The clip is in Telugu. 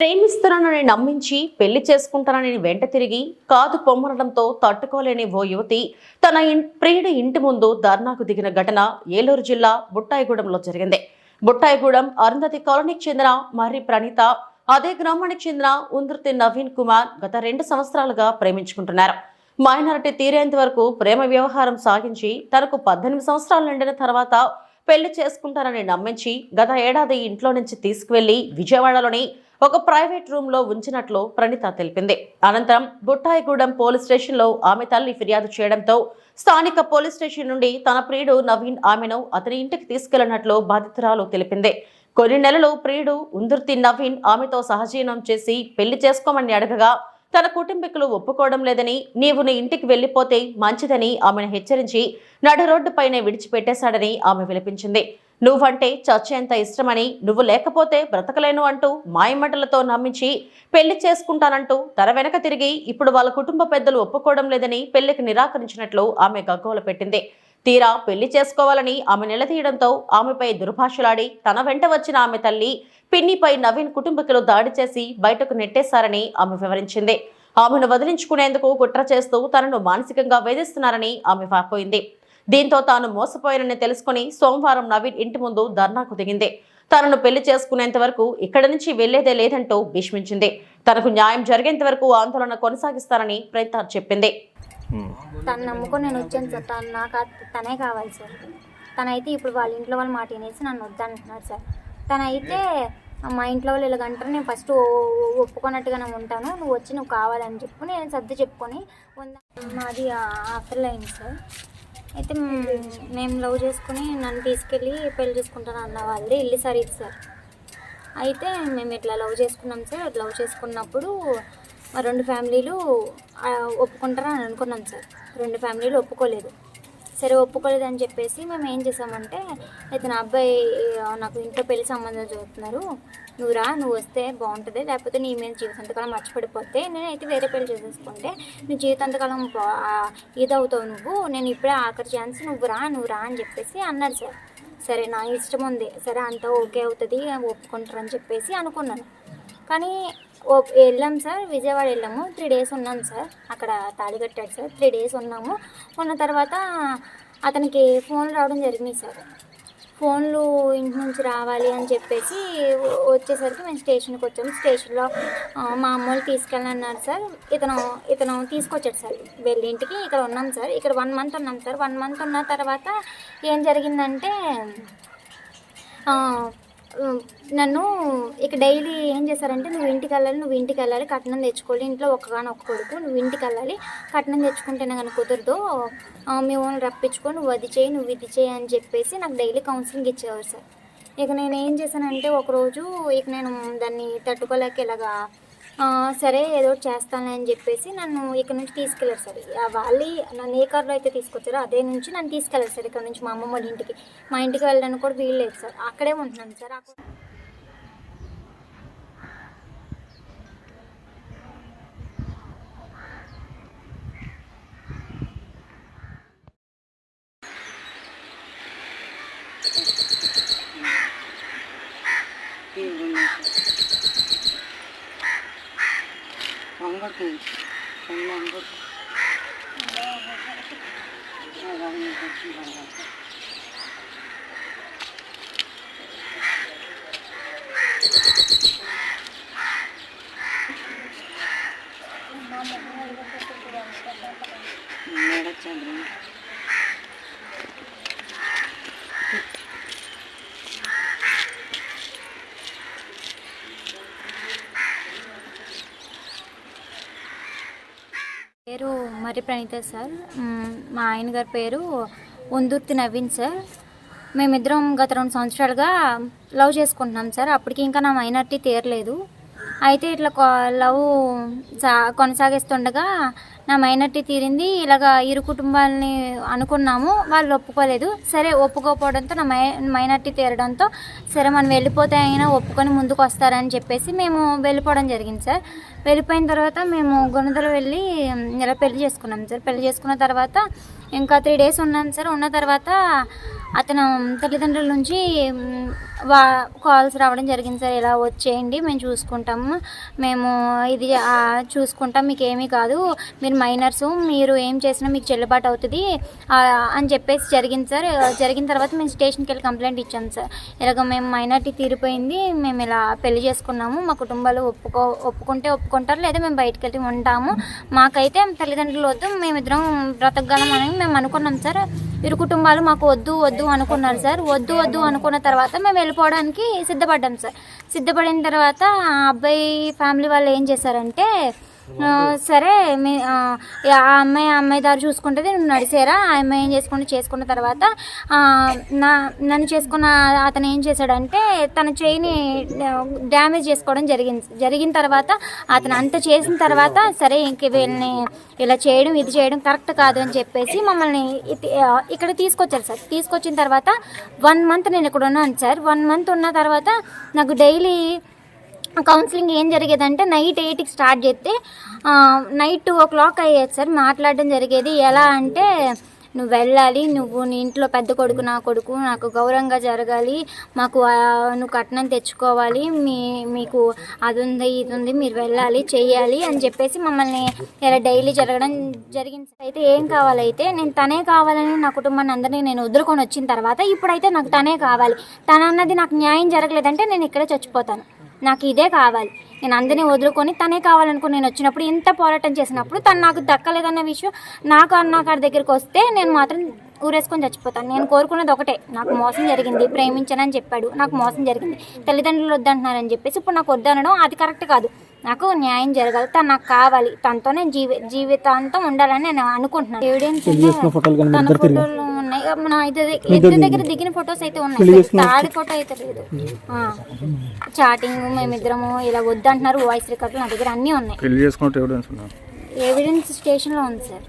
ప్రేమిస్తున్నానని నమ్మించి పెళ్ళి చేసుకుంటానని వెంట తిరిగి కాదు పొమ్మనడంతో తట్టుకోలేని ఓ యువతి తన ప్రియుడి ఇంటి ముందు ధర్నాకు దిగిన ఘటన ఏలూరు జిల్లా బుట్టాయిగూడెంలో జరిగింది. బుట్టాయిగూడెం అరుంధతి కాలనీకి చెందిన మర్రి ప్రణీత అదే గ్రామానికి చెందిన ఉందృతి నవీన్ కుమార్ గత రెండు సంవత్సరాలుగా ప్రేమించుకుంటున్నారు. మైనారిటీ తీరేంత వరకు ప్రేమ వ్యవహారం సాగించి తనకు పద్దెనిమిది సంవత్సరాలు నిండిన తర్వాత పెళ్ళి చేసుకుంటారని నమ్మించి గత ఏడాది ఇంట్లో నుంచి తీసుకువెళ్ళి విజయవాడలోని ఒక ప్రైవేట్ రూమ్లో ఉంచినట్లు ప్రణీత తెలిపింది. అనంతరం బుట్టాయిగూడెం పోలీస్ స్టేషన్లో ఆమె తల్లి ఫిర్యాదు చేయడంతో స్థానిక పోలీస్ స్టేషన్ నుండి తన ప్రియుడు నవీన్ ఆమెను అతని ఇంటికి తీసుకెళ్ళినట్లు బాధితురాలు తెలిపింది. కొన్ని నెలలు ప్రియుడు ఉందుర్తి నవీన్ ఆమెతో సహజీవనం చేసి పెళ్ళి చేసుకోమని అడగగా తన కుటుంబీకులు ఒప్పుకోవడం లేదని నీవు నీ ఇంటికి వెళ్ళిపోతే మంచిదని ఆమెను హెచ్చరించి నడు రోడ్డుపైనే విడిచిపెట్టేశాడని ఆమె విలపించింది. నువ్వంటే చచ్చేంత ఇష్టమని నువ్వు లేకపోతే బ్రతకలేను అంటూ మాయమటలతో నమ్మించి పెళ్ళి చేసుకుంటానంటూ తన వెనక తిరిగి ఇప్పుడు వాళ్ళ కుటుంబ పెద్దలు ఒప్పుకోవడం లేదని పెళ్ళికి నిరాకరించినట్లు ఆమె గగ్గోల పెట్టింది. తీరా పెళ్ళి చేసుకోవాలని ఆమె నిలదీయడంతో ఆమెపై దుర్భాషలాడి తన వెంట వచ్చిన ఆమె తల్లి పిన్నిపై నవీన్ కుటుంబీకులు దాడి చేసి బయటకు నెట్టేశారని ఆమె వివరించింది. ఆమెను వదిలించుకునేందుకు కుట్ర చేస్తూ తనను మానసికంగా వేధిస్తున్నారని ఆమె వాపోయింది. దీంతో తాను మోసపోయారని తెలుసుకుని సోమవారం నవీన్ ఇంటి ముందు ధర్నాకు దిగింది. తనను పెళ్ళి చేసుకునేంత వరకు ఇక్కడి నుంచి వెళ్ళేదే లేదంటూ భీష్మించింది. తనకు న్యాయం జరిగేంత వరకు ఆందోళన కొనసాగిస్తానని ప్రేత చెప్పింది. తను నమ్ముకొని నేను వచ్చాను సార్. తను నాకు తనే కావాలి సార్. తనైతే ఇప్పుడు వాళ్ళ ఇంట్లో వాళ్ళ మాట వినేసి నన్ను వద్దంటున్నారు సార్. తనైతే మా ఇంట్లో వాళ్ళు ఇలాగంటారు నేను ఫస్ట్ ఒప్పుకున్నట్టుగానే ఉంటాను. నువ్వు వచ్చి నువ్వు కావాలని చెప్పు. నేను సర్ది చెప్పుకొని ఉందా మాది ఆఫర్ అయింది సార్. అయితే మేము లవ్ చేసుకుని నన్ను తీసుకెళ్ళి పెళ్ళి చేసుకుంటాను అన్న వాళ్ళది ఇల్లు సార్ సార్. అయితే మేము ఇట్లా లవ్ చేసుకున్నాం సార్. లవ్ చేసుకున్నప్పుడు మా రెండు ఫ్యామిలీలు ఒప్పుకుంటారా ఒప్పుకుంటారని అనుకున్నాం సార్. రెండు ఫ్యామిలీలు ఒప్పుకోలేదు. సరే ఒప్పుకోలేదు అని చెప్పేసి మేము ఏం చేసామంటే అయితే నా అబ్బాయి నాకు ఇంట్లో పెళ్ళి సంబంధాలు చూస్తున్నారు. నువ్వు రా నువ్వు వస్తే బాగుంటుంది. లేకపోతే నీ మీద జీవితాంతకాలం మర్చిపడిపోతే నేనైతే వేరే పెళ్ళి చేసేసుకుంటే నువ్వు జీవితాంతకాలం ఇదవుతావు నువ్వు. నేను ఇప్పుడే ఆఖరి ఛాన్స్ నువ్వు రా నువ్వు రా అని చెప్పేసి అన్నాడు సార్. సరే నా ఇష్టం ఉంది. సరే అంతా ఓకే అవుతుంది ఒప్పుకుంటారని చెప్పేసి అనుకున్నాను. కానీ ఓ- వెళ్ళాం సార్. విజయవాడ వెళ్ళాము. త్రీ డేస్ ఉన్నాం సార్. అక్కడ తాళి కట్టాడు సార్. త్రీ డేస్ ఉన్నాము. ఉన్న తర్వాత అతనికి ఫోన్ రావడం జరిగింది సార్. ఫోన్లు ఇంటి నుంచి రావాలి అని చెప్పేసి వచ్చేసరికి మేము స్టేషన్కి వచ్చాము. స్టేషన్లో మా అమ్మోళ్ళు తీసుకెళ్ళన్నారు సార్. ఇతను ఇతను తీసుకొచ్చాడు సార్. వెళ్ళి ఇంటికి ఇక్కడ ఉన్నాం సార్. ఇక్కడ వన్ మంత్ ఉన్నాం సార్. వన్ మంత్ ఉన్న తర్వాత ఏం జరిగిందంటే నన్ను ఇక డైలీ ఏం చేశారంటే నువ్వు ఇంటికి వెళ్ళాలి నువ్వు ఇంటికి వెళ్ళాలి కట్నం తెచ్చుకోవాలి ఇంట్లో ఒక్కగాని ఒక్క కొడుకు నువ్వు ఇంటికి వెళ్ళాలి కట్నం తెచ్చుకుంటేనే కానీ కుదరదు మేము మీ ఓన్ రప్పించుకో నువ్వు అది చేయి నువ్వు ఇది చేయి అని చెప్పేసి నాకు డైలీ కౌన్సిలింగ్ ఇచ్చేవారు సార్. ఇక నేను ఏం చేశానంటే ఒకరోజు ఇక నేను దాన్ని తట్టుకోలేక ఇలాగా సరే ఏదో చేస్తాను అని చెప్పేసి నన్ను ఇక్కడ నుంచి తీసుకెళ్ళారు సార్. వాళ్ళు నన్ను ఏ కార్లో అయితే తీసుకొచ్చారో అదే నుంచి నన్ను తీసుకెళ్ళారు సార్ ఇక్కడ నుంచి మా అమ్మమ్మ వాళ్ళ ఇంటికి. మా ఇంటికి వెళ్ళడానికి కూడా వీలు లేదు సార్. అక్కడే ఉంటున్నాను సార్. নম্বর কি নম্বর Thank you. పేరు మరి ప్రణీత సార్. మా ఆయన గారి పేరు ఉందుర్తి నవీన్ సార్. మేమిద్దరం గత రెండు సంవత్సరాలుగా లవ్ చేసుకుంటున్నాం సార్. అప్పటికి ఇంకా నా మైనార్టీ తీరలేదు. అయితే ఇట్లా లవ్ సా కొనసాగిస్తుండగా నా మైనార్టీ తీరింది. ఇలాగ ఇరు కుటుంబాలని అనుకున్నాము. వాళ్ళు ఒప్పుకోలేదు. సరే ఒప్పుకోకపోవడంతో నా మై మైనార్టీ తీరడంతో సరే మనం వెళ్ళిపోతే అయినా ఒప్పుకొని ముందుకు వస్తారని చెప్పేసి మేము వెళ్ళిపోవడం జరిగింది సార్. వెళ్ళిపోయిన తర్వాత మేము గుణదలు వెళ్ళి ఇలా పెళ్ళి చేసుకున్నాం సార్. పెళ్ళి చేసుకున్న తర్వాత ఇంకా త్రీ డేస్ ఉన్నాను సార్. ఉన్న తర్వాత అతను తల్లిదండ్రుల నుంచి వా కాల్స్ రావడం జరిగింది సార్. ఇలా వచ్చేయండి మేము చూసుకుంటాము మేము ఇది చూసుకుంటాం. మీకు ఏమీ కాదు. మీరు మైనర్స్ మీరు ఏం చేసినా మీకు చెల్లుబాటు అవుతుంది. అని చెప్పేసి జరిగింది సార్. జరిగిన తర్వాత మేము స్టేషన్కి వెళ్ళి కంప్లైంట్ ఇచ్చాం సార్. ఇలాగ మేము మైనార్టీ తీరిపోయింది. మేము ఇలా పెళ్ళి చేసుకున్నాము. మా కుటుంబాలు ఒప్పుకో ఒప్పుకుంటే ఒప్పుకుంటారు. లేదా మేము బయటకు వెళ్ళి ఉంటాము. మాకైతే తల్లిదండ్రులు వద్దు. మేమిద్దరం బ్రతకగలం అని మేము అనుకున్నాం సార్. ఇరు కుటుంబాలు మాకు వద్దు వద్దు అనుకున్నారు సార్. వద్దు వద్దు అనుకున్న తర్వాత మేము వెళ్ళిపోవడానికి సిద్ధపడ్డాం సార్. సిద్ధపడిన తర్వాత ఆ అబ్బాయి ఫ్యామిలీ వాళ్ళు ఏం చేశారంటే సరే మీ ఆ అమ్మాయి ఆ అమ్మాయి దారి చూసుకుంటుంది నువ్వు నడిసేరా? ఆ అమ్మాయి ఏం చేసుకుంటే చేసుకున్న తర్వాత నా నన్ను చేసుకున్న అతను ఏం చేశాడంటే తన చేయిని డ్యామేజ్ చేసుకోవడం జరిగింది. జరిగిన తర్వాత అతను అంత చేసిన తర్వాత సరే ఇంక వీళ్ళని ఇలా చేయడం ఇది చేయడం కరెక్ట్ కాదు అని చెప్పేసి మమ్మల్ని ఇక్కడ తీసుకొచ్చారు సార్. తీసుకొచ్చిన తర్వాత వన్ మంత్ నేను ఇక్కడ ఉన్నాను సార్. వన్ మంత్ ఉన్న తర్వాత నాకు డైలీ కౌన్సిలింగ్ ఏం జరిగేదంటే నైట్ ఎయిట్కి స్టార్ట్ చేస్తే నైట్ టూ ఓ క్లాక్ అయ్యేది సార్. మాట్లాడడం జరిగేది ఎలా అంటే నువ్వు వెళ్ళాలి నువ్వు నీ ఇంట్లో పెద్ద కొడుకు నా కొడుకు నాకు గౌరవంగా జరగాలి మాకు నువ్వు కట్నం తెచ్చుకోవాలి మీ మీకు అది ఉంది ఇది ఉంది మీరు వెళ్ళాలి చెయ్యాలి అని చెప్పేసి మమ్మల్ని ఇలా డైలీ జరగడం జరిగింది అయితే ఏం కావాలైతే నేను తనే కావాలని నా కుటుంబాన్ని అందరినీ నేను వదులుకొని వచ్చిన తర్వాత ఇప్పుడైతే నాకు తనే కావాలి. తన అన్నది నాకు న్యాయం జరగలేదంటే నేను ఇక్కడే చచ్చిపోతాను. నాకు ఇదే కావాలి. నేను అందరినీ వదులుకొని తనే కావాలనుకుని నేను వచ్చినప్పుడు ఇంత పోరాటం చేసినప్పుడు తను నాకు దక్కలేదన్న విషయం నాకు అన్న గారి దగ్గరికి వస్తే నేను మాత్రం ఊరేసుకొని చచ్చిపోతాను. నేను కోరుకున్నది ఒకటే. నాకు మోసం జరిగింది ప్రేమించనని చెప్పాడు. నాకు మోసం జరిగింది. తల్లిదండ్రులు వద్దంటున్నారని చెప్పేసి ఇప్పుడు నాకు వద్దనడం అది కరెక్ట్ కాదు. నాకు న్యాయం జరగాలి. తను నాకు కావాలి. తనతో నేను జీవి జీవితాంతం ఉండాలని నేను అనుకుంటున్నాను. ఎవిడెన్స్ తన ఫోటోలు ఉన్నాయి. మన ఇద్దరి ఇద్దరి దగ్గర దిగిన ఫొటోస్ అయితే ఉన్నాయి. తాడి ఫోటో అయితే లేదు. చాటింగ్ మేమిద్దరము ఇలా వద్దంటున్నారు. వాయిస్ రికార్డులు నా దగ్గర అన్నీ ఉన్నాయి. ఎవిడెన్స్ ఎవిడెన్స్ స్టేషన్లో ఉంది సార్.